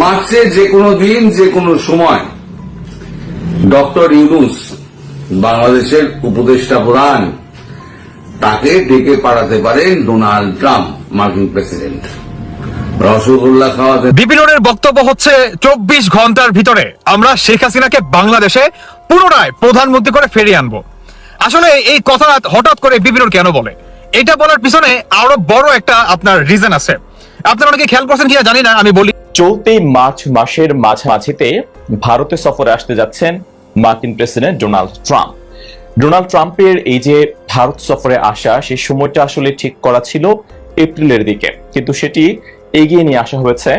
মার্চে যে কোনো দিন, যে কোনো সময়, ডক্টর ইউনুস, বাংলাদেশের উপদেষ্টা প্রধান, তাকে ডেকে পাঠাতে পারেন ডোনাল্ড ট্রাম্প, মার্কিন প্রেসিডেন্ট। বিপিনের বক্তব্য হচ্ছে, চব্বিশ ঘণ্টার ভিতরে আমরা শেখ হাসিনাকে বাংলাদেশে পুনরায় প্রধানমন্ত্রী করে ফিরিয়ে আনব। আসলে এই কথা হঠাৎ করে বিপিনর কেন বলে? এটা বলার পিছনে আরও বড় একটা আপনার রিজন আছে। আপনারা অনেকে খেয়াল করছেন কিনা জানি না আমি বলি। চলতি মার্চ মাসের মাঝামাঝিতে ভারতে সফরে আসতে যাচ্ছেন মার্কিন প্রেসিডেন্ট ডোনাল্ড ট্রাম্প। ডোনাল্ড ট্রাম্পের এই যে ভারত সফরে আসা সেই সময়টা আসলে ঠিক করা ছিল এপ্রিলের দিকে। কিন্তু সেটি এগিয়ে নিয়ে আসা হয়েছে।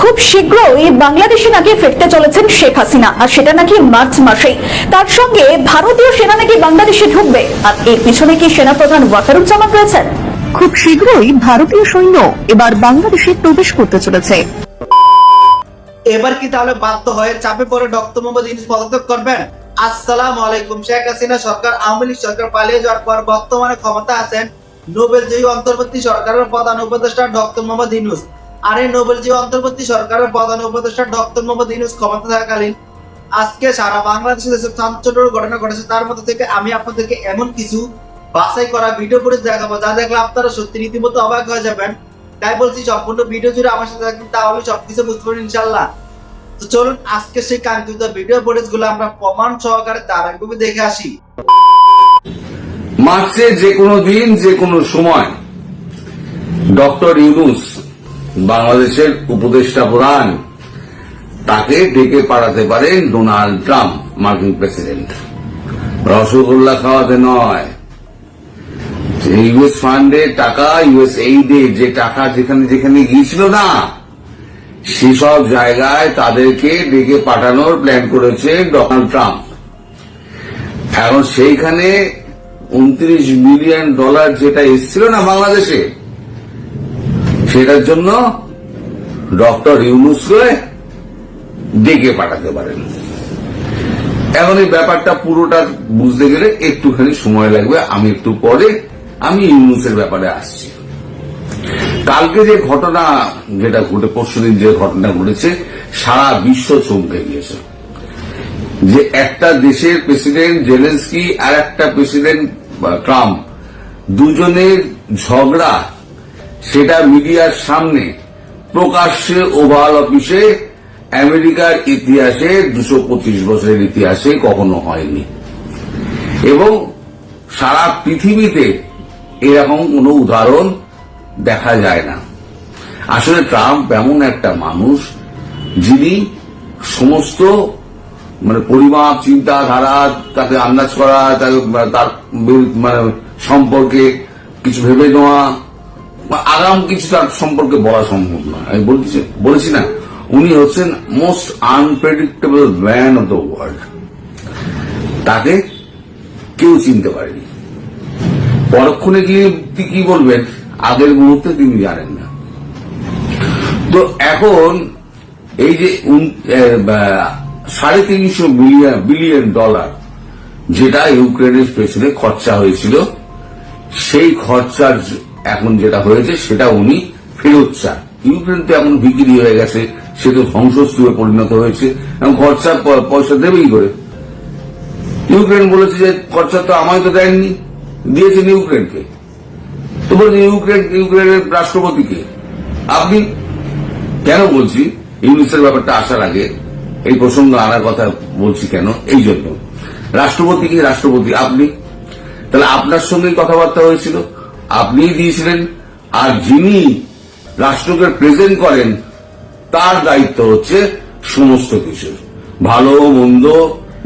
খুব শীঘ্রই বাংলাদেশে নাকি ফিরতে চলেছেন শেখ হাসিনা আর সেটা নাকি মার্চ মাসেই। তার সঙ্গে ভারতীয় সেনা নাকি বাংলাদেশে ঢুকবে আর এর পিছনে কি সেনাপ্রধান ওয়াকারুজ্জামান রয়েছেন? খুব শীঘ্রই ভারতীয় সৈন্য এবার বাংলাদেশে প্রবেশ করতে চলেছে। এবার কি তাহলে বাধ্য হয়ে চাপে পড়ে ডক্টর মোহাম্মদ ইউনুস পদত্যাগ করবেন? আসসালাম আলাইকুম, শেখ হাসিনা সরকার, আওয়ামী লীগ সরকার পালিয়ে যাওয়ার পর বর্তমানে ক্ষমতা আছেন নোবেল জয়ী অন্তর্বর্তী সরকারের প্রধান উপদেষ্টা ডক্টর মোহাম্মদ ইউনুস। আর এই নোবেল জয়ী অন্তর্বর্তী সরকারের প্রধান উপদেষ্টা ডক্টর মোহাম্মদ ইউনুস ক্ষমতা থাকাকালীন আজকে সারা বাংলাদেশে যেসব চাঞ্চল্যের ঘটনা ঘটেছে, তার মধ্যে থেকে আমি আপনাদেরকে এমন কিছু বাছাই করা ভিডিও ফুটেজ দেখাবো, যা দেখলে আপনারা সত্যি রীতিমতো অবাক হয়ে যাবেন। তাই বলছি, সম্পূর্ণ ভিডিও জুড়ে আমার সাথে থাকবেন, তাহলে সবকিছু বুঝতে পারবেন ইনশাল্লাহ তো চলুন, আজকে সেই কাঙ্ক্ষিত ভিডিও ফুটেজগুলো আমরা প্রমাণ সহকারে ধারাবাহিকভাবে দেখে আসি। মার্চে যে কোনো দিন, যে কোনো সময়, ডক্টর ইউনুস, বাংলাদেশের উপদেষ্টা প্রধান, তাকে ডেকে পাঠাতে পারেন ডোনাল্ড ট্রাম্প, মার্কিন প্রেসিডেন্ট। রসগোল্লা খাওয়াতে নয় ইউএস ফান্ডে টাকা ইউএস এইডে যে টাকা যেখানে যেখানে গিয়েছিল না, সেসব জায়গায় তাদেরকে ডেকে পাঠানোর প্ল্যান করেছে ডোনাল্ড ট্রাম্প এখন সেইখানে উনত্রিশ মিলিয়ন ডলার যেটা এসেছিল না বাংলাদেশে, সেটার জন্য ডক্টর ইউনুসকে ডেকে পাঠাতে পারেন। এখন এই ব্যাপারটা পুরোটা বুঝতে গেলে একটুখানি সময় লাগবে। আমি একটু পরে আমি ইউনুসের ব্যাপারে আসছি। কালকে যে ঘটনা, যেটা ঘটে, পরশুদিন যে ঘটনা ঘটেছে, সারা বিশ্ব চমকে গিয়েছে। যে একটা দেশের প্রেসিডেন্ট জেলেন্সকি আর একটা প্রেসিডেন্ট ট্রাম্প, দুজনের ঝগড়া, সেটা মিডিয়ার সামনে, প্রকাশ্যে ওভাল অফিসে, আমেরিকার ইতিহাসে, দুশো পঁচিশ বছরের ইতিহাসে কখনো হয়নি। এবং সারা পৃথিবীতে এরকম কোনো উদাহরণ দেখা যায় না। আসলে ট্রাম্প এমন একটা মানুষ যিনি সমস্ত মানে পরিমাপ চিন্তাধারা, তাকে আন্দাজ করা, তার মানে সম্পর্কে কিছু ভেবে নেওয়া, বা আগাম কিছু তার সম্পর্কে বলা সম্ভব নয়। আমি বলেছি না, উনি হচ্ছেন most unpredictable man of the world তাকে কেউ চিনতে পারেনি। পরক্ষণে গিয়ে কি বলবেন আগের মুহূর্তে তিনি জানেন না। তো এখন এই যে সাড়ে তিনশো বিলিয়ন বিলিয়ন ডলার যেটা ইউক্রেনের পেছনে খরচা হয়েছিল, সেই খরচার এখন যেটা হয়েছে, সেটা উনি ফেরত চান। ইউক্রেন তো এখন বিক্রি হয়ে গেছে, সে তো ধ্বংসস্তূপে পরিণত হয়েছে, এবং খরচা প- পয়সা দেবেই করে। ইউক্রেন বলেছে যে খরচা তো আমায় তো দেননি। দিয়েছেন ইউক্রেনকে। তো বলছে ইউক্রেন ইউক্রেনের রাষ্ট্রপতিকে। আপনি কেন বলছি ইউনিসের ব্যাপারটা আসার আগে এই প্রসঙ্গ আনার কথা বলছি কেন? এই জন্য। রাষ্ট্রপতি কি রাষ্ট্রপতি? আপনি। তাহলে আপনার সঙ্গেই কথাবার্তা হয়েছিল। আপনিই দিয়েছিলেন। আর যিনি রাষ্ট্রকে প্রেজেন্ট করেন, তার দায়িত্ব হচ্ছে সমস্ত কিছু। ভালো মন্দ,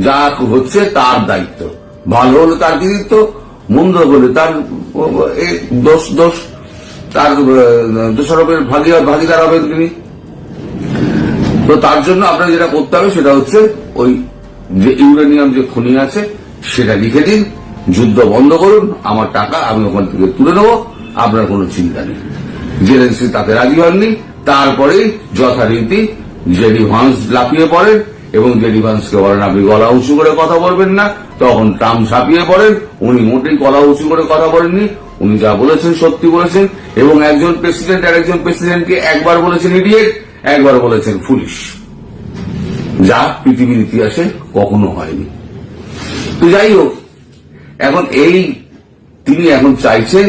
যা হচ্ছে তার দায়িত্ব। ভালো হলে তার কৃতিত্ব মন্দ হলে তার দোষ দোষ, তার দোষারোপের ভাগি- ভাগিদার হবেন তিনি। তো তার জন্য আপনার যেটা করতে হবে, সেটা হচ্ছে ওই যে ইউরেনিয়াম যে খনি আছে, সেটা লিখে দিন, যুদ্ধ বন্ধ করুন, আমার টাকা আমি ওখান থেকে তুলে নেব, আপনার কোনো চিন্তা নেই। জেলেন্সি তাতে রাজি হননি তারপরেই যথারীতি জেডি ভান্স লাফিয়ে পড়েন, এবং জেডি ভান্সকে বলেন আপনি গলা উঁচু করে কথা বলবেন না, তখন ট্রাম্প ঝাঁপিয়ে পড়েন উনি মোটেই গলা উঁচু করে কথা বলেননি, উনি যা বলেছেন সত্যি বলেছেন, এবং একজন প্রেসিডেন্ট আর একজন প্রেসিডেন্টকে একবার বলেছেন ইডিয়েট একবার বলেছেন ফুলিশ যা পৃথিবীর ইতিহাসে কখনো হয়নি। তো যাই হোক, এখন এই তিনি এখন চাইছেন,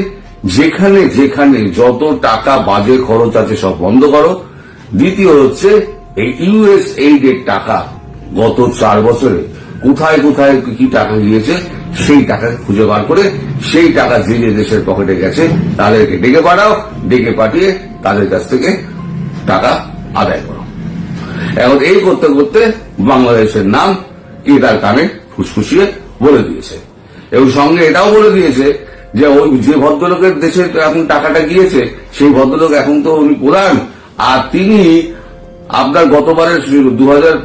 যেখানে যেখানে যত টাকা বাজে খরচ আছে সব বন্ধ করো। দ্বিতীয় হচ্ছে, এই ইউএস এইডের টাকা গত চার বছরে কোথায় কোথায় কি টাকা গিয়েছে সেই টাকা খুঁজে বার করে, সেই টাকা যে যে দেশের পকেটে গেছে, তাদেরকে ডেকে পাঠাও, ডেকে পাঠিয়ে তাদের কাছ থেকে টাকা আদায় করো। এখন এই করতে করতে বাংলাদেশের নাম কি তার কানে ফুসফুসিয়ে বলে দিয়েছে। এবং সঙ্গে এটাও বলে দিয়েছে যে ওই যে ভদ্রলোকের দেশে এখন টাকাটা গিয়েছে, সেই ভদ্রলোক এখন তো উনি প্রধান, আর তিনি আপনার গতবারের দু হাজার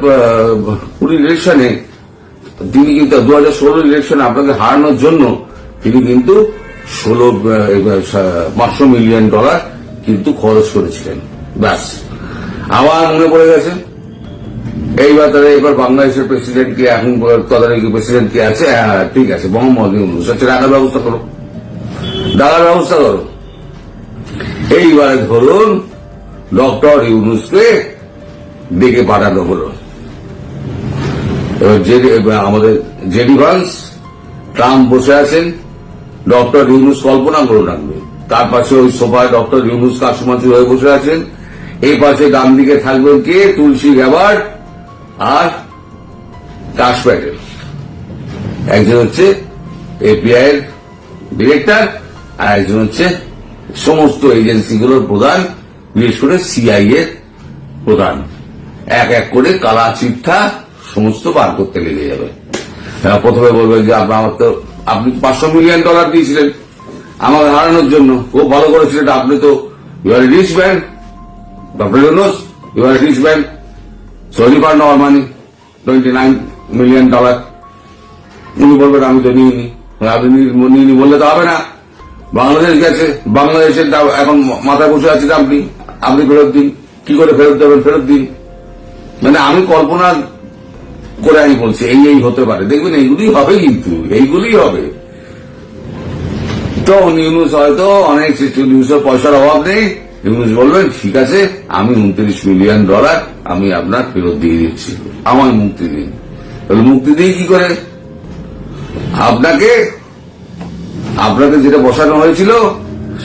কুড়ি ইলেকশনে তিনি কিন্তু দু হাজার ষোলো ইলেকশনে আপনাকে হারানোর জন্য তিনি কিন্তু ষোলো পাঁচশো মিলিয়ন ডলার কিন্তু খরচ করেছিলেন। ব্যাস। আবার মনে পড়ে গেছে, এইবার তাহলে এবার বাংলাদেশের প্রেসিডেন্ট কি এখন তদারকি প্রেসিডেন্ট কি আছে হ্যাঁ ঠিক আছে, মোহাম্মদ ইউনুস। আচ্ছা টাকার ব্যবস্থা করো। টাকার ব্যবস্থা করো। এইবারে ধরুন, ডক্টর ইউনুসকে ডেকে পাঠানো হলো। আমাদের জেডি ভান্স, ট্রাম্প বসে আছেন, ডক্টর ইউনুস কল্পনা করে আপনি তার পাশে ওই সোফায় ডক্টর ইউনুস কাশুমাচু হয়ে বসে আছেন। এই পাশে ডান দিকে থাকবেন কে? তুলসী গ্যাবার আর কাশ প্যাটেল। একজন হচ্ছে এপিআই এর ডিরেক্টর আর একজন হচ্ছে সমস্ত এজেন্সিগুলোর প্রধান, বিশেষ করে সিআই প্রধান। এক এক করে কালা চিঠা সমস্ত বার করতে লেগে যাবে। হ্যাঁ, প্রথমে বলবে যে আমার তো আপনি পাঁচশো মিলিয়ন ডলার দিয়েছিলেন আমাকে হারানোর জন্য। খুব ভালো করেছিলেন আপনি তো you are rich man doctor Yunus you are rich man sorry for নর money twenty nine million dollar উনি বলবেন আমি তো নিইনি। আপনি নিইনি বললে তো হবে না। বাংলাদেশ গেছে বাংলাদেশের এখন মাথায় বসে আছেন আপনি। আপনি ফেরত দিন। কি করে ফেরত দেবেন? ফেরত দিন। মানে আমি কল্পনা আমি বলছি, এই এই হতে পারে। দেখবেন এইগুলি হবে কিন্তু এইগুলি হবে। তো ইউনুস হয়তো অনেক ইউনুসের পয়সার অভাব নেই। ইউনুস বলবেন, ঠিক আছে, আমি উনত্রিশ মিলিয়ন ডলার আমি আপনার ফেরত দিয়ে দিচ্ছি। আমার মুক্তি দিন। তাহলে মুক্তি দিয়ে কি করে? আপনাকে আপনাকে যেটা বসানো হয়েছিল,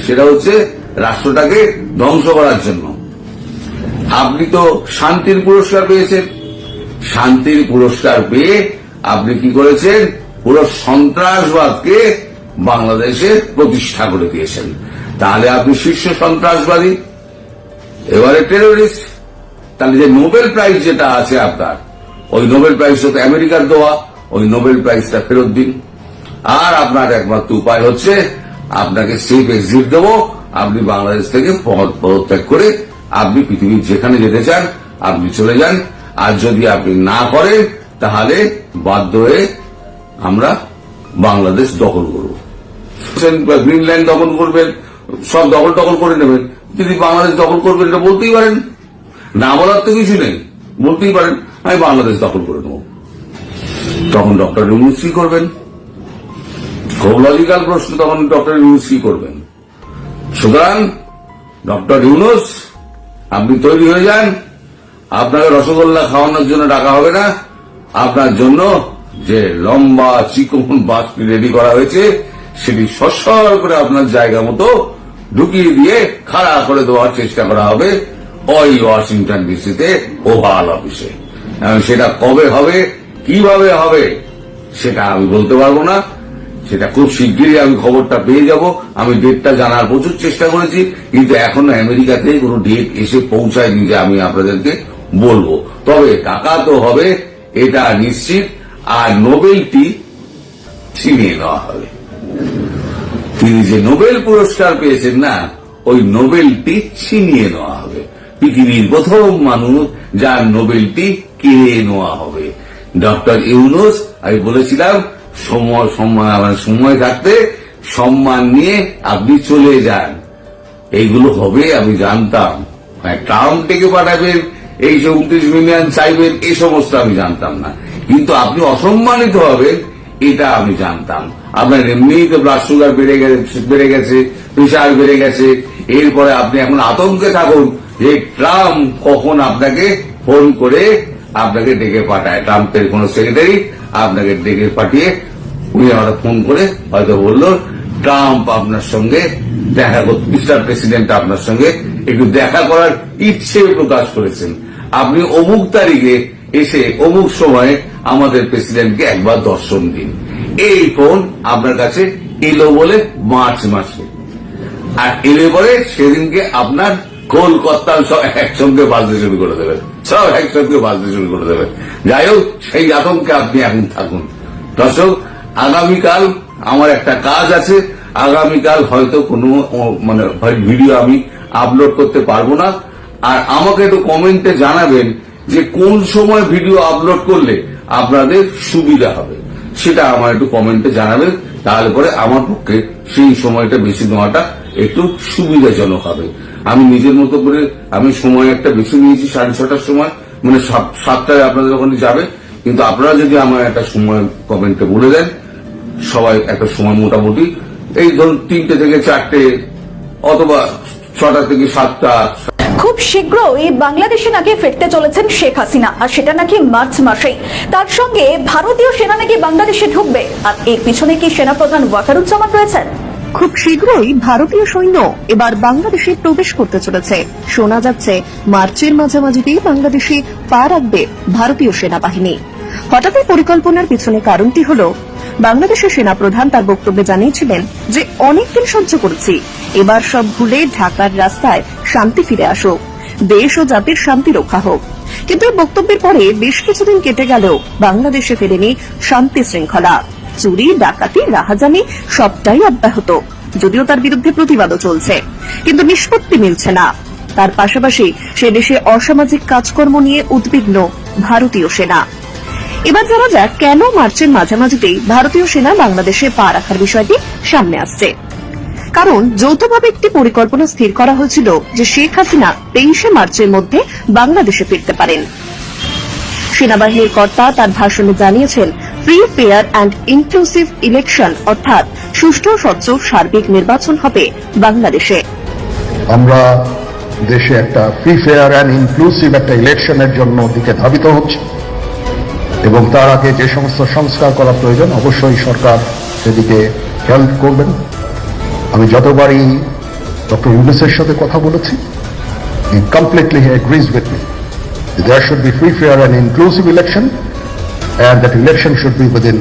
সেটা হচ্ছে রাষ্ট্রটাকে ধ্বংস করার জন্য। আপনি তো শান্তির পুরস্কার পেয়েছেন। শান্তির পুরস্কার পেয়ে আপনি কি করেছেন? পুরো সন্ত্রাসবাদকে বাংলাদেশে প্রতিষ্ঠা করে দিয়েছেন। তাহলে আপনি শীর্ষ সন্ত্রাসবাদী। এবারে টেরোরিস্ট তাহলে যে নোবেল প্রাইজ যেটা আছে আপনার, ওই নোবেল প্রাইজটা তো আমেরিকার দেওয়া ওই নোবেল প্রাইজটা ফেরত দিন। আর আপনার একমাত্র উপায় হচ্ছে, আপনাকে সেফ এক্সিট দেবো। আপনি বাংলাদেশ থেকে পদ পদত্যাগ করে আপনি পৃথিবীর যেখানে যেতে চান, আপনি চলে যান। আর যদি আপনি না করেন, তাহলে বাধ্য হয়ে আমরা বাংলাদেশ দখল করব। গ্রিনল্যান্ড দখল করবেন, সব দখল দখল করে নেবেন। যদি বাংলাদেশ দখল করবেন, এটা বলতেই পারেন। না বলার তো কিছু নেই, বলতেই পারেন, আমি বাংলাদেশ দখল করে নেব। তখন ডক্টর ইউনুস কি করবেন? খুব লজিক্যাল প্রশ্ন, তখন ডক্টর ইউনুস কি করবেন? সুতরাং, ডক্টর ইউনুস, আপনি তৈরি হয়ে যান। আপনাকে রসগোল্লা খাওয়ানোর জন্য ডাকা হবে না। আপনার জন্য যে লম্বা চিকন বাসটি রেডি করা হয়েছে, সেটি সসর করে আপনার জায়গা মতো ঢুকিয়ে দিয়ে খাড়া করে দেওয়ার চেষ্টা করা হবে ওই ওয়াশিংটন ডিসিতে ওভাল অফিসে। সেটা কবে হবে, কীভাবে হবে, সেটা আমি বলতে পারব না। সেটা খুব শিগগিরই আমি খবরটা পেয়ে যাব। আমি ডেটটা জানার প্রচুর চেষ্টা করেছি, কিন্তু এখনও আমেরিকাতে কোনো ডেট এসে পৌঁছায়নি যে আমি আপনাদেরকে বলব। তবে টাকা তো হবে এটা নিশ্চিত আর নোবেলটি ছিনিয়ে নেওয়া হবে। তিনি যে নোবেল পুরস্কার পেয়েছেন না ওই নোবেলটি ছিনিয়ে নেওয়া হবে। পৃথিবীর প্রথম মানুষ যার নোবেলটি কিনে নেওয়া হবে। ডক্টর ইউনুস আমি বলেছিলাম সময় সময় সময় থাকতে সম্মান নিয়ে আপনি চলে যান। এইগুলো হবে আমি জানতাম। হ্যাঁ, ট্রাম্প থেকে পাঠাবেন এই যে উনত্রিশ মিলিয়ন চাইবেন এই সমস্ত আমি জানতাম না। কিন্তু আপনি অসম্মানিত হবেন এটা আমি জানতাম। আপনার এমনিই তো ব্লাড সুগার বেড়ে গেছে বেড়ে গেছে প্রেশার বেড়ে গেছে। এরপরে আপনি এখন আতঙ্কে থাকুন যে ট্রাম্প কখন আপনাকে ফোন করে আপনাকে ডেকে পাঠায়। ট্রাম্পের কোন সেক্রেটারি আপনাকে ডেকে পাঠিয়ে উনি আমরা ফোন করে হয়তো বলল, ট্রাম্প আপনার সঙ্গে দেখা করতে মিস্টার প্রেসিডেন্ট আপনার সঙ্গে একটু দেখা করার ইচ্ছে প্রকাশ করেছেন। আপনি অমুক তারিখে এসে অমুক সময়ে আমাদের প্রেসিডেন্টকে একবার দর্শন দিন। এই ফোন আপনার কাছে এলো বলে মার্চ মাসে। আর এলে পরে সেদিনকে আপনার কলকাতা সব একসঙ্গে বাজতে শুরু করে দেবেন সব একসঙ্গে বাজতে শুরু করে দেবেন যাই হোক, সেই আতঙ্কে আপনি এখন থাকুন। দর্শক, আগামীকাল আমার একটা কাজ আছে। আগামীকাল হয়তো কোনো মানে ভিডিও আমি আপলোড করতে পারব না। আর আমাকে একটু কমেন্টে জানাবেন যে কোন সময় ভিডিও আপলোড করলে আপনাদের সুবিধা হবে। সেটা আমার একটু কমেন্টে জানাবেন, তাহলে পরে আমার পক্ষে সেই সময়টা বেশি নেওয়াটা একটু সুবিধাজনক হবে। আমি নিজের মতো করে আমি সময় একটা বেশি নিয়েছি সাড়ে ছটার সময় মানে সাত- সাতটায় আপনাদের ওখানে যাবে। কিন্তু আপনারা যদি আমার একটা সময় কমেন্টে বলে দেন, সবাই একটা সময় মোটামুটি, এই ধরুন তিনটে থেকে চারটে, অথবা ছটা থেকে সাতটা খুব শীঘ্রই বাংলাদেশে নাকি ফিরতে চলেছেন শেখ হাসিনা, আর সেটা নাকি মার্চ মাসেই। তার সঙ্গে ভারতীয় সেনা নাকি বাংলাদেশে ঢুকবে, আর এর পিছনে কি সেনাপ্রধান ওয়াকারুজ্জামান রয়েছেন? খুব শীঘ্রই ভারতীয় সৈন্য এবার বাংলাদেশে প্রবেশ করতে চলেছে। শোনা যাচ্ছে, মার্চের মাঝামাঝিতেই বাংলাদেশে পা রাখবে ভারতীয় সেনাবাহিনী। হঠাৎ পরিকল্পনার পিছনে কারণটি হল, বাংলাদেশের সেনাপ্রধান তার বক্তব্যে জানিয়েছিলেন যে, অনেকদিন সহ্য করেছি। এবার সব ভুলে ঢাকার রাস্তায় শান্তি ফিরে আসুক দেশ ও জাতির শান্তি রক্ষা হোক। কিন্তু বক্তব্যের পরে বেশ কিছুদিন কেটে গেলেও বাংলাদেশে ফেরেনি শান্তি শৃঙ্খলা। চুরি, ডাকাতি, রাহাজানি সবটাই অব্যাহত, যদিও তার বিরুদ্ধে প্রতিবাদও চলছে। কিন্তু নিষ্পত্তি মিলছে না। তার পাশাপাশি সে দেশে অসামাজিক কাজকর্ম নিয়ে উদ্বিগ্ন ভারতীয় সেনা। এবার জানা যাক কেন মার্চের মাঝামাঝিতেই ভারতীয় সেনা বাংলাদেশে পা রাখার বিষয়টি সামনে আসছে। কারণ যৌথভাবে একটি পরিকল্পনা স্থির করা হয়েছিল যে শেখ হাসিনা তেইশে মার্চের মধ্যে বাংলাদেশে ফিরতে পারেন। সেনাবাহিনীর কর্তা তার ভাষণে জানিয়েছেন free fair and inclusive election অর্থাৎ সুষ্ঠু, স্বচ্ছ, সার্বিক নির্বাচন হবে বাংলাদেশে। আমরা দেশে একটা ফ্রি ফেয়ার অ্যান্ড ইনক্লুসিভ একটা ইলেকশনের জন্য দিকে ধাবিত হচ্ছে। এবং তার আগে যে সমস্ত সংস্কার করা প্রয়োজন, অবশ্যই সরকার সেদিকে হেল্প করবেন। আমি যতবারই ডক্টর ইউনুসের সাথে কথা বলেছি he completely agrees with me there should be free fair and inclusive election and that election should be within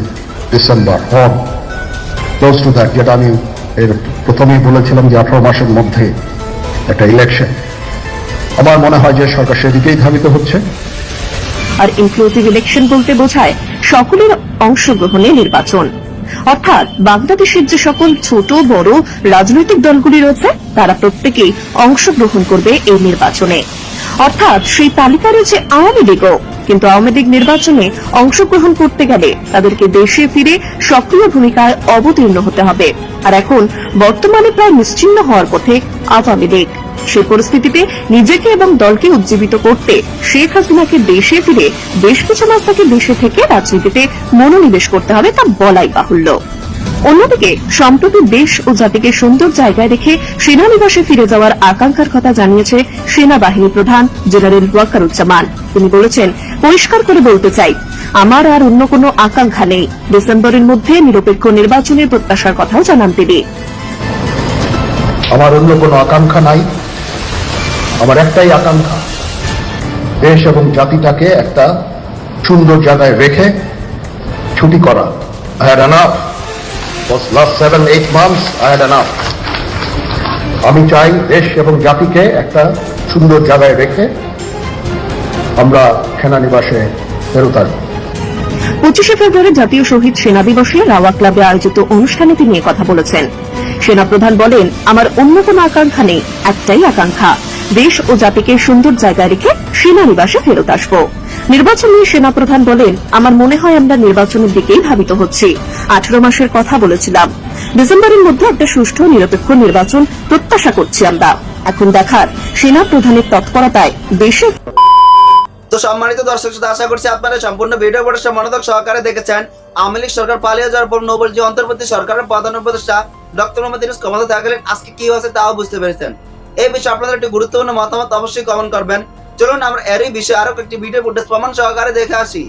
December or close to that যেটা আমি এর প্রথমেই বলেছিলাম যে আঠারো মাসের মধ্যে একটা ইলেকশন আমার মনে হয় যে সরকার সেদিকেই ধাবিত হচ্ছে। আর ইনক্লুসিভ ইলেকশন বলতে বোঝায় সকলের অংশগ্রহণে নির্বাচন। অর্থাৎ বাংলাদেশের যে সকল ছোট, বড় রাজনৈতিক দলগুলি রয়েছে, তারা প্রত্যেকেই অংশগ্রহণ করবে এই নির্বাচনে। অর্থাৎ সেই তালিকা রয়েছে আওয়ামী লীগও। কিন্তু আওয়ামী লীগ নির্বাচনে অংশগ্রহণ করতে গেলে তাদেরকে দেশে ফিরে সক্রিয় ভূমিকায় অবতীর্ণ হতে হবে। আর এখন বর্তমানে প্রায় নিশ্চিন্ন হওয়ার পথে আওয়ামী লীগ। সেই পরিস্থিতিতে নিজেকে এবং দলকে উজ্জীবিত করতে শেখ হাসিনাকে দেশে ফিরে বেশ কিছু মাস তাকে দেশে থেকে রাজনীতিতে মনোনিবেশ করতে হবে তা বলাই বাহুল্য। অন্যদিকে, সম্প্রতি দেশ ও জাতিকে সুন্দর জায়গায় রেখে সেনানিবাসে ফিরে যাওয়ার আকাঙ্ক্ষার কথা জানিয়েছে সেনাবাহিনী প্রধান জেনারেল ওয়াকারুজ্জামান। তিনি বলেছেন, পরিষ্কার করে বলতে চাই, আমার আর অন্য কোনো আকাঙ্ক্ষা নেই। ডিসেম্বরের মধ্যে নিরপেক্ষ নির্বাচনের প্রত্যাশার কথাও জানান তিনি। আমার অন্য কোনো আকাঙ্ক্ষা নাই। আমার একটাই আকাঙ্ক্ষা, দেশ এবং জাতিটাকে একটা সুন্দর জায়গায় রেখে ছুটি করা। I had last seven eight months I had আমি চাই দেশ এবং জাতিকে একটা সুন্দর জায়গায় রেখে আমরা সেনানিবাসে ফেরত আসব। পঁচিশে ফেব্রুয়ারি জাতীয় শহীদ সেনা দিবসে রাওয়া ক্লাবে আয়োজিত অনুষ্ঠানে তিনি কথা বলেছেন। সেনাপ্রধান বলেন, আমার অন্য কোনো আকাঙ্ক্ষা নেই, একটাই আকাঙ্ক্ষা। দেশ ও জাতিকে সুন্দর জায়গায় রেখে সেনানিবাসে ফেরত আসব। নির্বাচন নিয়ে সেনাপ্রধান বলেন, আমার মনে হয় আমরা নির্বাচনের দিকেই ধাবিত হচ্ছি। আঠারো মাসের কথা বলেছিলাম। ডিসেম্বরের মধ্যে একটা সুষ্ঠু নিরপেক্ষ নির্বাচন প্রত্যাশা করছি আমরা। এখন দেখার সেনা প্রধানের তৎপরতায় দেশে তো সম্মানিত দর্শক শ্রোতা, আশা করছি আপনারা সম্পূর্ণ ভিডিও পড়াশোনা মনোযোগ সহকারে দেখেছেন। আওয়ামী লীগ সরকার পালিয়ে যাওয়ার পর নোবেল যে অন্তর্বর্তী সরকারের প্রধান উপদেষ্টা ডক্টর মোহাম্মদ ইউনূস ক্ষমতা থাকলেন। আজকে কি হয়েছে তাও বুঝতে পেরেছেন। এই বিষয়ে আপনাদের একটি গুরুত্বপূর্ণ মতামত অবশ্যই কমেন্ট করবেন। চলুন আমরা এরই বিষয়ে আরও একটি ভিডিও ফুটেজ প্রমাণ সহকারে দেখে আসি।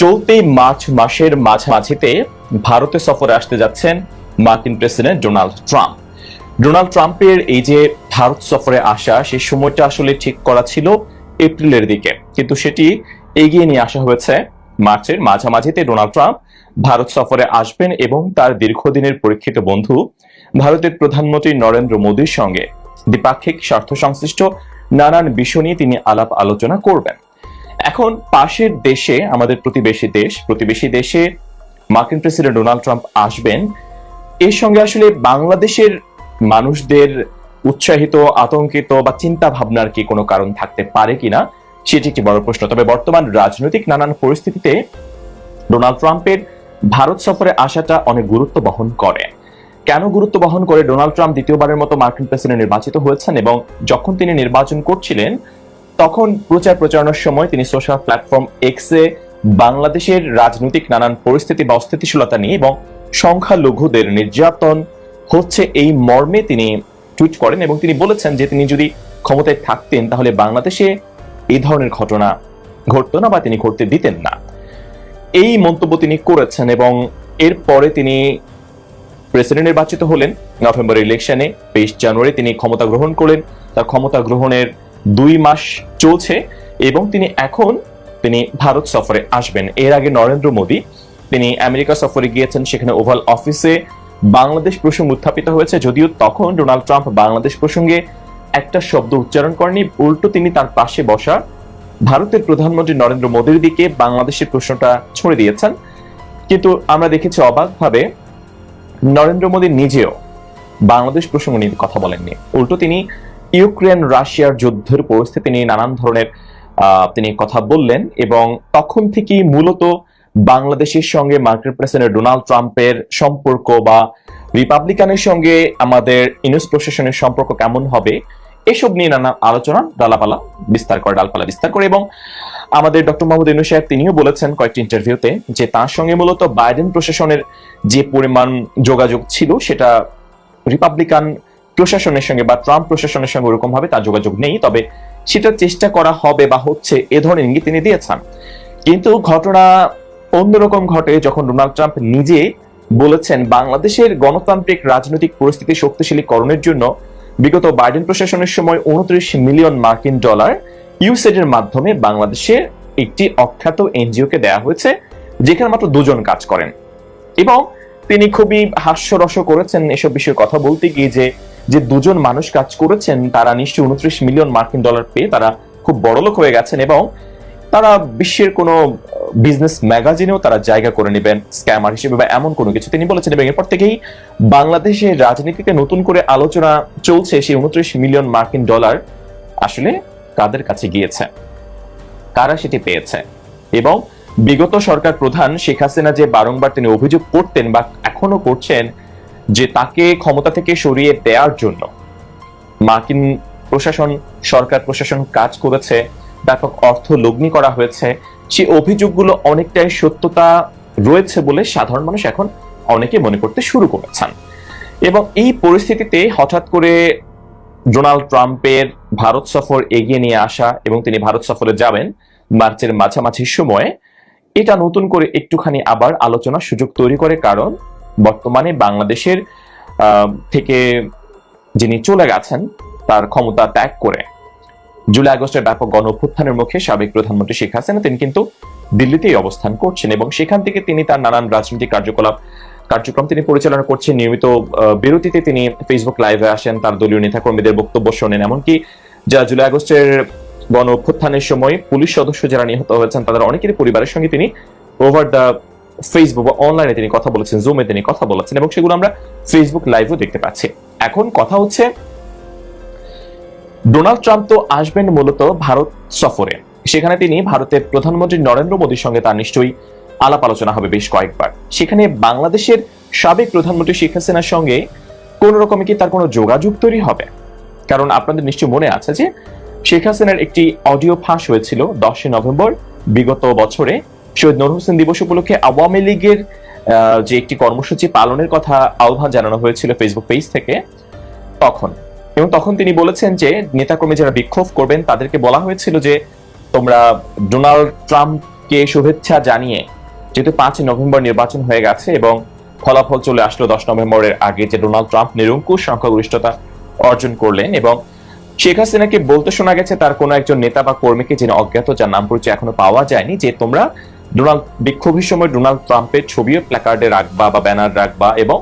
চলতি মার্চ মাসের মাঝামাঝিতে ভারতে সফরে আসতে যাচ্ছেন মার্কিন প্রেসিডেন্ট ডোনাল্ড ট্রাম্প। ডোনাল্ড ট্রাম্পের এই যে ভারত সফরে আসা সেই সময়টা আসলে ঠিক করা ছিল এপ্রিলের দিকে। কিন্তু সেটি এগিয়ে নিয়ে আসা হয়েছে মার্চের মাঝামাঝিতে ডোনাল্ড ট্রাম্প ভারত সফরে আসবেন এবং তার দীর্ঘদিনের পরীক্ষিত বন্ধু ভারতের প্রধানমন্ত্রী নরেন্দ্র মোদীর সঙ্গে দ্বিপাক্ষিক স্বার্থ সংশ্লিষ্ট নানান বিষয় নিয়ে তিনি আলাপ আলোচনা করবেন। এখন পাশের দেশে, আমাদের প্রতিবেশী দেশ, প্রতিবেশী দেশে মার্কিন প্রেসিডেন্ট ডোনাল্ড ট্রাম্প আসবেন। এর সঙ্গে আসলে বাংলাদেশের মানুষদের উৎসাহিত, আতঙ্কিত বা চিন্তা ভাবনার কি কোনো কারণ থাকতে পারে কিনা, সেটি একটি বড় প্রশ্ন। তবে বর্তমান রাজনৈতিক নানান পরিস্থিতিতে ডোনাল্ড ট্রাম্পের ভারত সফরে আসাটা অনেক গুরুত্ব বহন করে। কেন গুরুত্ব বহন করে ডোনাল্ড ট্রাম্প দ্বিতীয়বারের মতো মার্কিন প্রেসিডেন্ট নির্বাচিত হয়েছেন এবং যখন তিনি নির্বাচন করছিলেন, তখন প্রচার প্রচারণার সময় তিনি সোশ্যাল প্ল্যাটফর্ম এক্সে বাংলাদেশের রাজনৈতিক নানান পরিস্থিতি বা অস্থিতিশীলতা নিয়ে এবং সংখ্যালঘুদের নির্যাতন হচ্ছে এই মর্মে তিনি টুইট করেন এবং তিনি বলেছেন যে তিনি যদি ক্ষমতায় থাকতেন তাহলে বাংলাদেশে এই ধরনের ঘটনা ঘটতো না বা তিনি ঘটতে দিতেন না। এই মন্তব্য তিনি করেছেন এবং এরপরে তিনি প্রেসিডেন্ট নির্বাচিত হলেন। নভেম্বর ইলেকশনে তেইশ জানুয়ারি তিনি ক্ষমতা গ্রহণ করলেন। তার ক্ষমতা গ্রহণের দুই মাস চলছে এবং তিনি এখন তিনি ভারত সফরে আসবেন। এর আগে নরেন্দ্র মোদী, তিনি আমেরিকা সফরে গিয়েছেন, সেখানে ওভাল অফিসে বাংলাদেশ প্রসঙ্গ উত্থাপিত হয়েছে। যদিও তখন ডোনাল্ড ট্রাম্প বাংলাদেশ প্রসঙ্গে একটা শব্দ উচ্চারণ করেনি উল্টো তিনি তার পাশে বসা ভারতের প্রধানমন্ত্রী নরেন্দ্র মোদীর দিকে বাংলাদেশের প্রশ্নটা ছড়ে দিয়েছেন। কিন্তু আমরা দেখেছি অবাকভাবে নরেন্দ্র মোদী নিজেও বাংলাদেশ প্রসঙ্গ নিয়ে কথা বলেননি। উল্টো তিনি ইউক্রেন, রাশিয়ার যুদ্ধের পরিস্থিতি নিয়ে নানান ধরনের তিনি কথা বললেন এবং তখন থেকেই মূলত বাংলাদেশের সঙ্গে মার্কিন প্রেসিডেন্ট ডোনাল্ড ট্রাম্পের সম্পর্ক বা রিপাবলিকানের সঙ্গে আমাদের ইউনুস প্রশাসনের সম্পর্ক কেমন হবে, এসব নিয়ে নানা আলোচনা, ডালাপালা বিস্তার করে, ডালপালা বিস্তার করে এবং আমাদের ডক্টর মোহাম্মদ ইউনুস সাহেব তিনিও বলেছেন কয়েকটি ইন্টারভিউতে যে তার সঙ্গে মূলত বাইডেন প্রশাসনের যে পরিমাণ যোগাযোগ ছিল, সেটা রিপাবলিকান প্রশাসনের সঙ্গে বা ট্রাম্প প্রশাসনের সঙ্গে ওরকম ভাবে তার যোগাযোগ নেই। তবে সেটা চেষ্টা করা হবে বা হচ্ছে এ ধরনের ইঙ্গিত তিনি দিয়েছেন। কিন্তু ঘটনা অন্যরকম ঘটে যখন ডোনাল্ড ট্রাম্প নিজে বলেছেন, বাংলাদেশের গণতান্ত্রিক রাজনৈতিক পরিস্থিতি শক্তিশালীকরণের জন্য বিগত বাইডেন প্রশাসনের সময় উনত্রিশ মিলিয়ন মার্কিন ডলার ইউসেড এর মাধ্যমে বাংলাদেশের একটি অখ্যাত এনজিওকে দেয়া হয়েছে, যেখানে মাত্র দুজন কাজ করেন। এবং তিনি খুবই হাস্যরস করেছেন এসব বিষয়ে কথা বলতে গিয়ে যে যে দুজন মানুষ কাজ করেছেন, তারা নিশ্চয়ই উনত্রিশ মিলিয়ন মার্কিন ডলার পেয়ে তারা খুব বড়লোক হয়ে গেছেন এবং তারা বিশ্বের কোনো বিজনেস ম্যাগাজিনেও তারা জায়গা করে নেবেন, স্ক্যামার হিসেবে বা এমন কোনো কিছু। তিনি বলেছেন এবং এরপর থেকেই বাংলাদেশের রাজনীতিতে নতুন করে আলোচনা চলছে সেই উনত্রিশ মিলিয়ন মার্কিন ডলার। আসলে কাদের কাছে গিয়েছে? কারা সেটি পেয়েছে? এবং বিগত সরকার প্রধান শেখ হাসিনা যে বারংবার তিনি অভিযোগ করতেন বা এখনও করছেন যে তাকে ক্ষমতা থেকে সরিয়ে দেওয়ার জন্য, মার্কিন প্রশাসন, সরকার প্রশাসন কাজ করেছে ব্যাপক অর্থ লগ্নি করা হয়েছে, সে অভিযোগগুলো অনেকটাই সত্যতা রয়েছে বলে সাধারণ মানুষ এখন অনেকে মনে করতে শুরু করেছেন। এবং এই পরিস্থিতিতে হঠাৎ করে ডোনাল্ড ট্রাম্পের ভারত সফর এগিয়ে নিয়ে আসা এবং তিনি ভারত সফরে যাবেন মার্চের মাঝামাঝি সময়ে, এটা নতুন করে একটুখানি আবার আলোচনার সুযোগ তৈরি করে কারণ বর্তমানে বাংলাদেশের থেকে যিনি চলে গেছেন, তার ক্ষমতা ত্যাগ করে। জুলাই আগস্টের ব্যাপক গণ অভ্যুত্থানের মুখে সাবেক প্রধানমন্ত্রী শেখ হাসিনা, তিনি কিন্তু দিল্লিতেই অবস্থান করছেন এবং সেখান থেকে তিনি তার নানান রাজনৈতিক কার্যকলাপ কার্যক্রম তিনি পরিচালনা করছেন, নিয়মিত বিরতিতে তিনি ফেসবুক লাইভে আসেন, তার দলীয় নেতাকর্মীদের বক্তব্য শোনেন। এমনকি যারা জুলাই আগস্টের গণ অভ্যুত্থানের সময় পুলিশ সদস্য যারা নিহত হয়েছেন, তাদের অনেকেরই পরিবারের সঙ্গে তিনি ওভার দ্য ফেসবুক বা অনলাইনে তিনি কথা বলেছেন জুমে তিনি কথা বলেছেন এবং সেগুলো আমরা ফেসবুক লাইভও দেখতে পাচ্ছি। এখন কথা হচ্ছে, ডোনাল্ড ট্রাম্প তো আসবেন মূলত ভারত সফরে। সেখানে তিনি ভারতের প্রধানমন্ত্রী নরেন্দ্র মোদীর সঙ্গে তার নিশ্চয়ই আলাপ আলোচনা হবে বেশ কয়েকবার। সেখানে বাংলাদেশের সাবেক প্রধানমন্ত্রী শেখ হাসিনার সঙ্গে কোন রকমে কি তার কোনো যোগাযোগ তৈরি হবে? কারণ আপনাদের নিশ্চয়ই মনে আছে যে শেখ হাসিনার একটি অডিও ফাঁস হয়েছিল দশই নভেম্বর বিগত বছরে। শহীদ নূর হোসেন দিবস উপলক্ষে আওয়ামী লীগের যে একটি কর্মসূচি পালনের কথা আহ্বান জানানো হয়েছিল ফেসবুক পেজ থেকে তখন। এবং তখন তিনি বলেছেন যে নেতাকর্মী যারা বিক্ষোভ করবেন তাদেরকে বলা হয়েছিল যে তোমরা ডোনাল্ড ট্রাম্পকে শুভেচ্ছা জানিয়ে যেহেতু পাঁচ নভেম্বর নির্বাচন হয়ে গেছে এবং ফলাফল চলে আসলো দশ নভেম্বরের আগে যে ডোনাল্ড ট্রাম্প নিরঙ্কুশ সংখ্যাগরিষ্ঠতা অর্জন করলেন এবং শেখ হাসিনাকে বলতে শোনা গেছে তার কোনো একজন নেতা বা কর্মীকে যিনি অজ্ঞাত, যার নাম পরিচয় এখনও পাওয়া যায়নি, যে তোমরা ডোনাল্ড বিক্ষোভের সময় ডোনাল্ড ট্রাম্পের ছবিও প্ল্যাকার্ডে রাখবা বা ব্যানার রাখবা এবং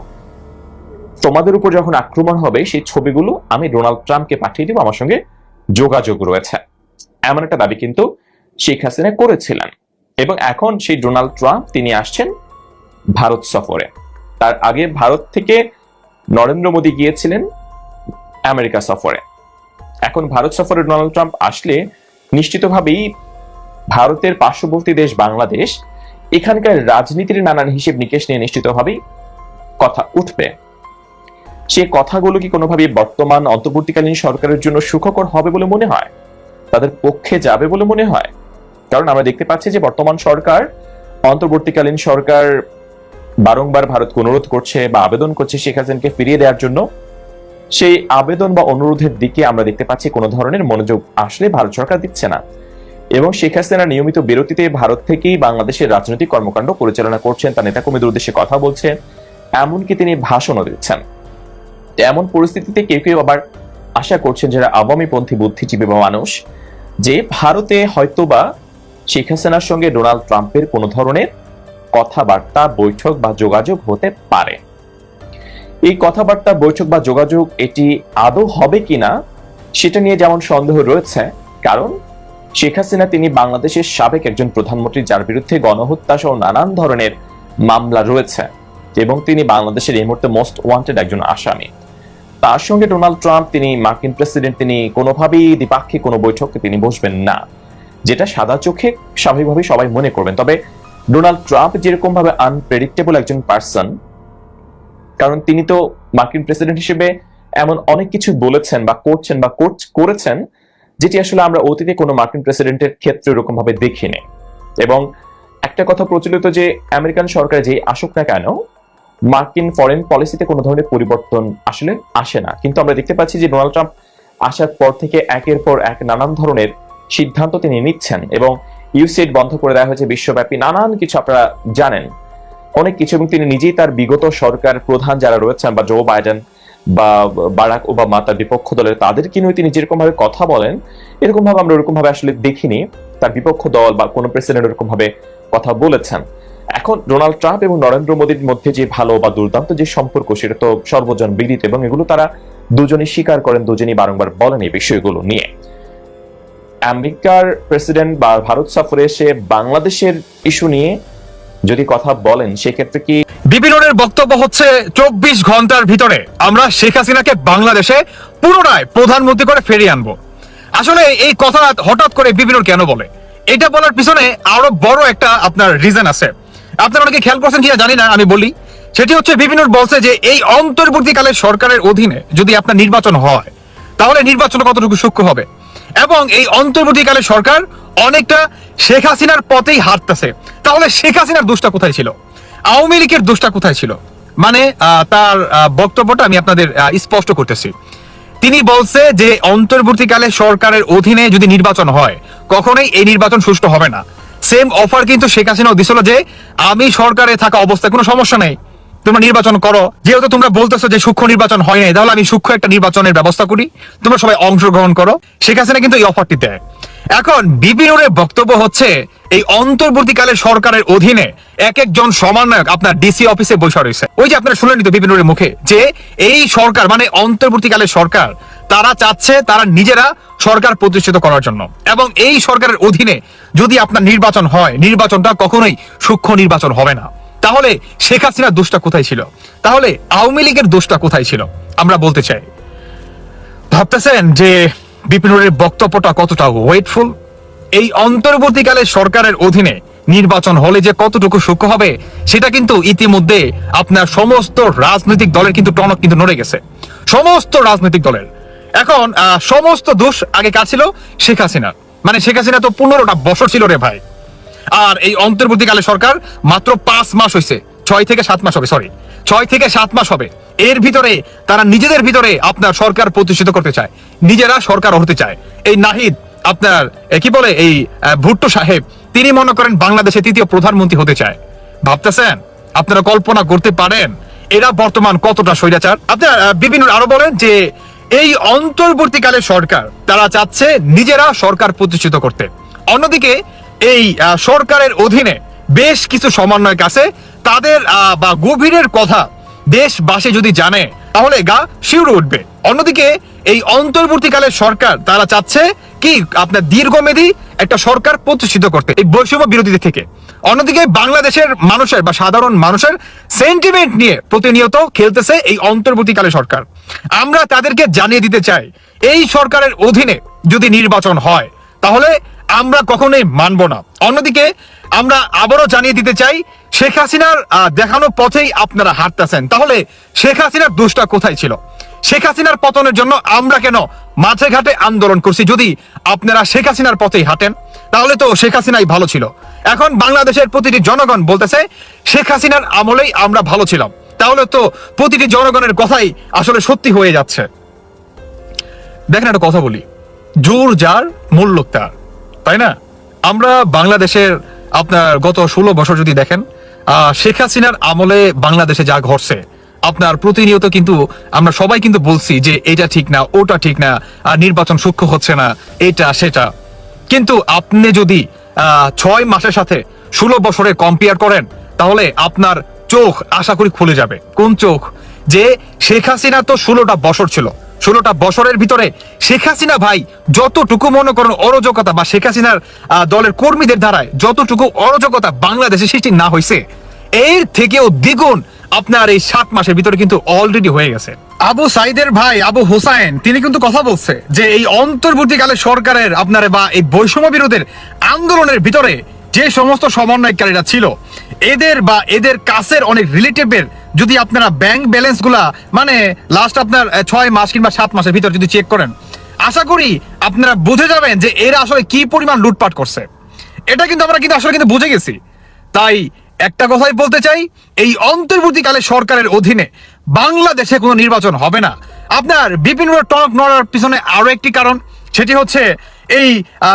তোমাদের উপর যখন আক্রমণ হবে, সেই ছবিগুলো আমি ডোনাল্ড ট্রাম্পকে পাঠিয়ে দিব, আমার সঙ্গে যোগাযোগ রয়েছে। এমন একটা দাবি কিন্তু শেখ হাসিনা করেছিলেন। এবং এখন সেই ডোনাল্ড ট্রাম্প, তিনি আসছেন ভারত সফরে। তার আগে ভারত থেকে নরেন্দ্র মোদী গিয়েছিলেন আমেরিকা সফরে। এখন ভারত সফরে ডোনাল্ড ট্রাম্প আসলে নিশ্চিতভাবেই ভারতের পার্শ্ববর্তী দেশ বাংলাদেশ এখানকার রাজনীতির নানান হিসেব নিকেশ নিয়ে নিশ্চিতভাবেই কথা উঠবে। সে কথাগুলো কি কোনোভাবে বর্তমান অন্তর্বর্তীকালীন সরকারের জন্য সুখকর হবে বলে মনে হয়? তাদের পক্ষে যাবে বলে মনে হয়? কারণ আমরা দেখতে পাচ্ছি যে বর্তমান সরকার, অন্তর্বর্তীকালীন সরকার বারংবার ভারতকে অনুরোধ করছে বা আবেদন করছে শেখ হাসিনাকে ফিরিয়ে দেওয়ার জন্য। সেই আবেদন বা অনুরোধের দিকে আমরা দেখতে পাচ্ছি কোনো ধরনের মনোযোগ আসলে ভারত সরকার দিচ্ছে না। এবং শেখ হাসিনা নিয়মিত বিরতিতে ভারত থেকেই বাংলাদেশের রাজনৈতিক কর্মকাণ্ড পরিচালনা করছেন, তার নেতাকর্মীদের উদ্দেশ্যে কথা বলছেন, এমনকি তিনি ভাষণও দিচ্ছেন। এমন পরিস্থিতিতে কেউ কেউ আবার আশা করছেন যারা আওয়ামী পন্থী বুদ্ধিজীবী বা মানুষ, যে ভারতে হয়তোবা শেখ হাসিনার সঙ্গে ডোনাল্ড ট্রাম্পের কোনো ধরনের কথাবার্তা, বৈঠক বা যোগাযোগ হতে পারে। এই কথাবার্তা, বৈঠক বা যোগাযোগ এটি আদৌ হবে কিনা, সেটা নিয়ে যেমন সন্দেহ রয়েছে, কারণ শেখ হাসিনা তিনি বাংলাদেশের সাবেক একজন প্রধানমন্ত্রী, যার বিরুদ্ধে গণহত্যা সহ নানান ধরনের মামলা রয়েছে এবং তিনি বাংলাদেশের এই মুহূর্তে মোস্ট ওয়ান্টেড একজন আসামি। তার সঙ্গে ডোনাল্ড ট্রাম্প, তিনি মার্কিন প্রেসিডেন্ট, তিনি কোনোভাবেই দ্বিপাক্ষিক কোনো বৈঠকে তিনি বসবেন না। যেটা সাদা চোখে স্বাভাবিকভাবে সবাই মনে করবেন। তবে ডোনাল্ড ট্রাম্প যেরকম ভাবে আনপ্রেডিক্টেবল একজন পার্সন কারণ তিনি তো মার্কিন প্রেসিডেন্ট হিসেবে এমন অনেক কিছু বলেছেন বা করছেন বা করেছেন, যেটি আসলে আমরা অতীতে কোনো মার্কিন প্রেসিডেন্টের ক্ষেত্রে এরকম ভাবে দেখিনি। এবং একটা কথা প্রচলিত যে আমেরিকান সরকার যে আসুক না কেন, মার্কিন ফরেন পলিসিতে কোনো ধরনের পরিবর্তন আসলে আসে না। কিন্তু আমরা দেখতে পাচ্ছি যে ডোনাল্ড ট্রাম্প আসার পর থেকে একের পর এক নানান ধরনের সিদ্ধান্ত তিনি নিচ্ছেন এবং ইউসেট বন্ধ করে দেওয়া হয়েছে বিশ্বব্যাপী নানান কিছু আপনারা জানেন। অনেক কিছু এবং তিনি নিজেই তার বিগত সরকার প্রধান যারা রয়েছেন বা জো বাইডেন বা বারাক ওবামা তার বিপক্ষ দলের, তাদেরকে নিয়ে তিনি যেরকম ভাবে কথা বলেন এরকম ভাবে আমরা ওরকম ভাবে আসলে দেখিনি। তার বিপক্ষ দল বা কোনো প্রেসিডেন্ট এরকম ভাবে কথা বলেছেন। এখন ডোনাল্ড ট্রাম্প এবং নরেন্দ্র মোদীর মধ্যে যে ভালো বা দুর্দান্ত যে সম্পর্ক, সেটা তো সর্বজন বিদিত এবং এগুলো তারা দুজনই স্বীকার করেন, দুজনই বারংবার বলেন এই বিষয়গুলো নিয়ে। আমেরিকার প্রেসিডেন্ট বা ভারত সফরে এসে বাংলাদেশের ইস্যু নিয়ে যদি কথা বলেন, সেক্ষেত্রে কি বিপিনের বক্তব্য হচ্ছে চব্বিশ ঘণ্টার ভিতরে। আমরা শেখ হাসিনাকে বাংলাদেশে পুনরায় প্রধানমন্ত্রী করে ফিরিয়ে আনব। আসলে এই কথা হঠাৎ করে বিপিনর কেন বলে? এটা বলার পিছনে আরও বড় একটা আপনার রিজন আছে। আপনারা অনেকে খেয়াল করছেন কিনা জানি না, আমি বলি। সেটি হচ্ছে বিপিনর বলছে যে এই অন্তর্বর্তীকালে সরকারের অধীনে যদি আপনার নির্বাচন হয়, তাহলে নির্বাচন কতটুকু সূক্ষ্ম হবে? এবং এই অন্তর্বর্তীকালে সরকার অনেকটা শেখ হাসিনার পথেই হাঁটতেছে। তাহলে শেখ হাসিনার দোষটা কোথায় ছিল? আওয়ামী লীগের দোষটা কোথায় ছিল? মানে তার বক্তব্যটা আমি আপনাদের স্পষ্ট করতেছি। তিনি বলছে যে অন্তর্বর্তীকালে সরকারের অধীনে যদি নির্বাচন হয়, কখনোই এই নির্বাচন সুষ্ঠু হবে না। সেম অফার কিন্তু শেখ হাসিনাও দিছিল যে, আমি সরকারে থাকা অবস্থায় কোনো সমস্যা নেই। তোমরা নির্বাচন করো। যেহেতু তোমরা বলতেছো যে সূক্ষ্ম নির্বাচন হয় নাই, তাহলে আমি সূক্ষ্ম একটা নির্বাচনের ব্যবস্থা করি। তোমরা সবাই অংশগ্রহণ করো। শেখ হাসিনা কিন্তু এই অফারটি দেয়। এখন বিপিনের বক্তব্য হচ্ছে, এই অন্তর্বর্তীকালে সরকারের অধীনে এক একজন সমন্বয়ক আপনার ডিসি অফিসে বসে রয়েছে। ওই যে আপনারা শুনলেন তো বিপিনের মুখে, যে এই সরকার মানে অন্তর্বর্তীকালে সরকার, তারা চাচ্ছে তারা নিজেরা সরকার প্রতিষ্ঠিত করার জন্য। এবং এই সরকারের অধীনে যদি আপনার নির্বাচন হয়, নির্বাচনটা কখনোই সূক্ষ্ম নির্বাচন হবে না। তাহলে শেখ হাসিনার দোষটা কোথায় ছিল? তাহলে আওয়ামী লীগের দোষটা কোথায় ছিল? আমরা বলতে চাই। ভাবতেছেন যে বিপিনের বক্তব্যটা কতটা ওয়েটফুল? এই অন্তর্বর্তীকালে সরকারের অধীনে নির্বাচন হলে যে কতটুকু সূক্ষ্ম হবে, সেটা কিন্তু ইতিমধ্যে আপনার সমস্ত রাজনৈতিক দলের কিন্তু টনক কিন্তু নড়ে গেছে। সমস্ত রাজনৈতিক দলের। এখন সমস্ত দোষ আগে কার ছিল? শেখ হাসিনা মানে শেখ হাসিনা তো পনেরোটা বছর ছিল রে ভাই। আর এই অন্তর্বর্তীকালে সরকার মাত্র পাঁচ মাস হয়েছে ছয় থেকে সাত মাস হবে সরি ছয় থেকে সাত মাস হবে। এর ভিতরে তারা নিজেদের ভিতরে আপনার সরকার প্রতিষ্ঠিত করতে চায়। নিজেরা সরকার হতে চায়। এই নাহিদ, আপনার কি বলে, এই ভুট্টো সাহেব, তিনি মনে করেন বাংলাদেশে তৃতীয় প্রধানমন্ত্রী হতে চায়। ভাবতেছেন? আপনারা কল্পনা করতে পারেন, এরা বর্তমান কতটা স্বৈরাচার? আপনার বিভিন্ন আরও বলেন যে এই অন্তর্বর্তীকালে সরকার, তারা চাচ্ছে নিজেরা সরকার প্রতিষ্ঠিত করতে। অন্যদিকে এই সরকারের অধীনে বেশ কিছু সমন্বয়ক আছে। তাদের বা গভীরের কথা দেশবাসী যদি জানে, তাহলে গা শিউরে উঠবে। অন্যদিকে এই অন্তর্বর্তীকালে সরকার, তারা চাচ্ছে কি আপনার দীর্ঘমেয়াদী একটা সরকার প্রতিষ্ঠিত করতে, এই বৈষম্য বিরোধীদের থেকে। অন্যদিকে বাংলাদেশের মানুষের বা সাধারণ মানুষের সেন্টিমেন্ট নিয়ে প্রতিনিয়ত খেলতেছে এই অন্তর্বর্তীকালে সরকার। আমরা তাদেরকে জানিয়ে দিতে চাই, এই সরকারের অধীনে যদি নির্বাচন হয়, তাহলে আমরা কখনোই মানব না। অন্যদিকে, আমরা আবারও জানিয়ে দিতে চাই, শেখ হাসিনার দেখানো পথেই আপনারা হাঁটতেছেন। তাহলে শেখ হাসিনার দোষটা কোথায় ছিল? শেখ হাসিনার পতনের জন্য আমরা কেন মাঠে ঘাটে আন্দোলন করছি? যদি আপনারা শেখ হাসিনার পথেই হাঁটেন, তাহলে তো শেখ হাসিনাই ভালো ছিল। এখন বাংলাদেশের প্রতিটি জনগণ বলতেছে, শেখ হাসিনার আমলেই আমরা ভালো ছিলাম। তাহলে তো প্রতিটি জনগণের কথাই আসলে সত্যি হয়ে যাচ্ছে। দেখেন একটা কথা বলি। জোর যার, মূল্য তার। তাই না? আমরা বাংলাদেশের আপনার গত ষোলো বছর যদি দেখেন শেখ হাসিনার আমলে বাংলাদেশে যা ঘটছে, আপনার প্রতিনিয়ত কিন্তু আমরা সবাই কিন্তু বলছি যে এটা ঠিক না, ওটা ঠিক না, আর নির্বাচন সূক্ষ্ম হচ্ছে না, এটা, সেটা। কিন্তু আপনি যদি ছয় মাসের সাথে ষোলো বছরে কম্পেয়ার করেন, তাহলে আপনার চোখ আশা করি খুলে যাবে। কোন চোখ? যে শেখ হাসিনা তো ষোলোটা বছর ছিল ষোলোটা বছরের ভিতরে শেখ হাসিনা ভাই যতটুকু মনে করেন অরাজকতা বা শেখ হাসিনার দলের কর্মীদের দ্বারায় যতটুকু অরাজকতা বাংলাদেশে সৃষ্টি না হয়েছে, এর থেকেও দ্বিগুণ আপনার এই সাত মাসের ভিতরে কিন্তু অলরেডি হয়ে গেছে। আবু সাইদের ভাই, আবু হোসাইন, তিনি কিন্তু কথা বলছে যে এই অন্তর্বর্তীকালে সরকারের আপনার বা এই বৈষম্য বিরোধের আন্দোলনের ভিতরে যে সমস্ত সমন্বয়কারীরা ছিল, এদের বা এদের কাছের অনেক রিলেটিভের যদি আপনারা ব্যাংক ব্যালেন্সগুলা মানে লাস্ট আপনার ছয় মাস কিংবা সাত মাসের ভিতর যদি চেক করেন, আশা করি আপনারা বুঝে যাবেন যে এরা আসলে কি পরিমাণ লুটপাট করছে। এটা কিন্তু আমরা কিন্তু আসলে কিন্তু বুঝে গেছি। তাই একটা কথাই বলতে চাই, এই অন্তর্বর্তীকালে সরকারের অধীনে বাংলাদেশে কোনো নির্বাচন হবে না। আপনার বিপিন টনক নড়ার পিছনে আরও একটি কারণ, সেটি হচ্ছে এই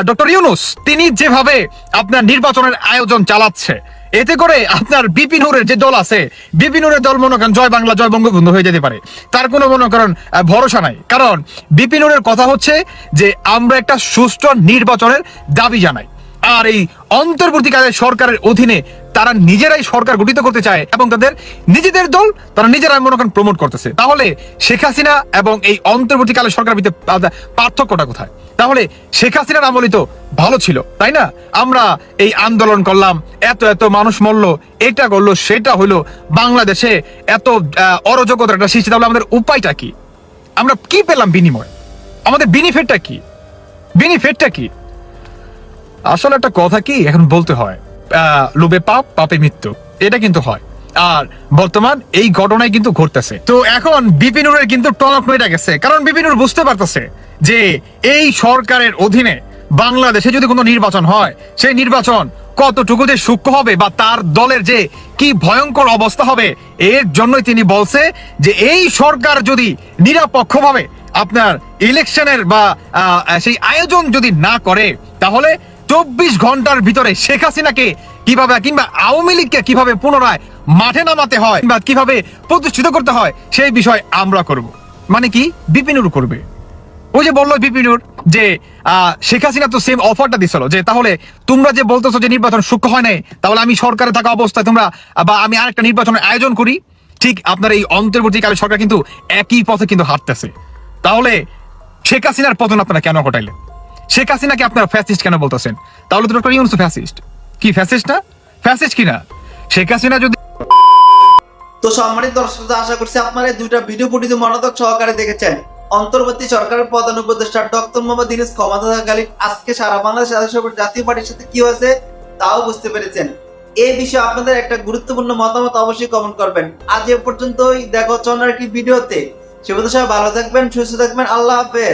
ডক্টর ইউনুস, তিনি যেভাবে আপনার নির্বাচনের আয়োজন চালাচ্ছে এতে করে আপনার বিপিনুরের যে দল আছে বিপিনুরের দল মনে করেন জয় বাংলা, জয় বঙ্গবন্ধু হয়ে যেতে পারে। তার কোনো মনে করেন ভরসা নাই। কারণ বিপিনুরের কথা হচ্ছে যে, আমরা একটা সুষ্ঠু নির্বাচনের দাবি জানাই। আর এই অন্তর্বর্তীকালে সরকারের অধীনে তারা নিজেরাই সরকার গঠিত করতে চায় এবং তাদের নিজেদের দল তারা নিজেরাই মনে করেন প্রমোট করতেছে। তাহলে শেখ হাসিনা এবং এই অন্তর্বর্তীকালে সরকার ভিতরে পার্থক্যটা কোথায়? তাহলে শেখ হাসিনার আমলই তো ভালো ছিল, তাই না? আমরা এই আন্দোলন করলাম, এত এত মানুষ মরল, এটা করল, সেটা হলো বাংলাদেশে এত অরাজকতার একটা সৃষ্টি। তাহলে আমাদের উপায়টা কি? আমরা কি পেলাম বিনিময়? আমাদের বেনিফিটটা কি? বেনিফিটটা কি? আসলে একটা কথা কি, এখন বলতে হয় লোভে পাপ, পাপে মৃত্যু। এটা কিন্তু হয়। আর বর্তমান এই ঘটনায় কিন্তু ঘটতেছে। তো এখন বিপিনুরের কিন্তু টনক নইটা গেছে। কারণ বিপিনুর বুঝতে পারতেছে যে এই সরকারের অধীনে বাংলাদেশে যদি কোনো নির্বাচন হয়, সেই নির্বাচন কতটুকু যে সূক্ষ্ম হবে বা তার দলের যে কি ভয়ঙ্কর অবস্থা হবে, এর জন্যই তিনি বলছে যে এই সরকার যদি নিরপেক্ষভাবে আপনার ইলেকশনের বা সেই আয়োজন যদি না করে, তাহলে চব্বিশ ঘণ্টার ভিতরে শেখ হাসিনাকে কীভাবে কিংবা আওয়ামী লীগকে কীভাবে পুনরায় মাঠে নামাতে হয় বা কীভাবে প্রতিষ্ঠিত করতে হয়, সেই বিষয় আমরা করব। মানে কি? বিপিনুর করবে। ওই যে বলল বিপিনুর যে শেখ হাসিনা তো সেম অফারটা দিছিল, যে তাহলে তোমরা যে বলতেছো যে নির্বাচন সূক্ষ্ম হয় নাই, তাহলে আমি সরকারে থাকা অবস্থায় তোমরা, বা আমি আরেকটা নির্বাচনের আয়োজন করি, ঠিক আপনার এই অন্তর্বর্তীকালে সরকার কিন্তু একই পথে কিন্তু হাঁটতেছে। তাহলে শেখ হাসিনার পতন আপনারা কেন ঘটাইলেন? শেখ হাসিনাকে আপনারা ফ্যাসিস্ট কেন বলতেছেন? তাহলে তো ডক্টর ইউনুস ফ্যাসিস্ট কি ফ্যাসিস্ট না? ফ্যাসিস্ট কিনা? শেখ হাসিনা যদি তো সম্মানিত দর্শক, আশা করছি আপনারা দুইটা ভিডিও ফুটেজ মনোযোগ সহকারে দেখেছেন। অন্তর্বর্তী সরকারের প্রধান উপদেষ্টা ডক্টর মোহাম্মদ ইনিস ক্ষমতা থাকাকালীন আজকে সারা বাংলাদেশ জাতীয়- জাতীয় পার্টির সাথে কি হয়েছে তাও বুঝতে পেরেছেন। এই বিষয়ে আপনাদের একটা গুরুত্বপূর্ণ মতামত অবশ্যই কমেন্ট করবেন। আজ এ পর্যন্তই, দেখো হচ্ছে একটি ভিডিওতে সে সবাই ভালো থাকবেন, সুস্থ থাকবেন, আল্লাহ হাফেজ।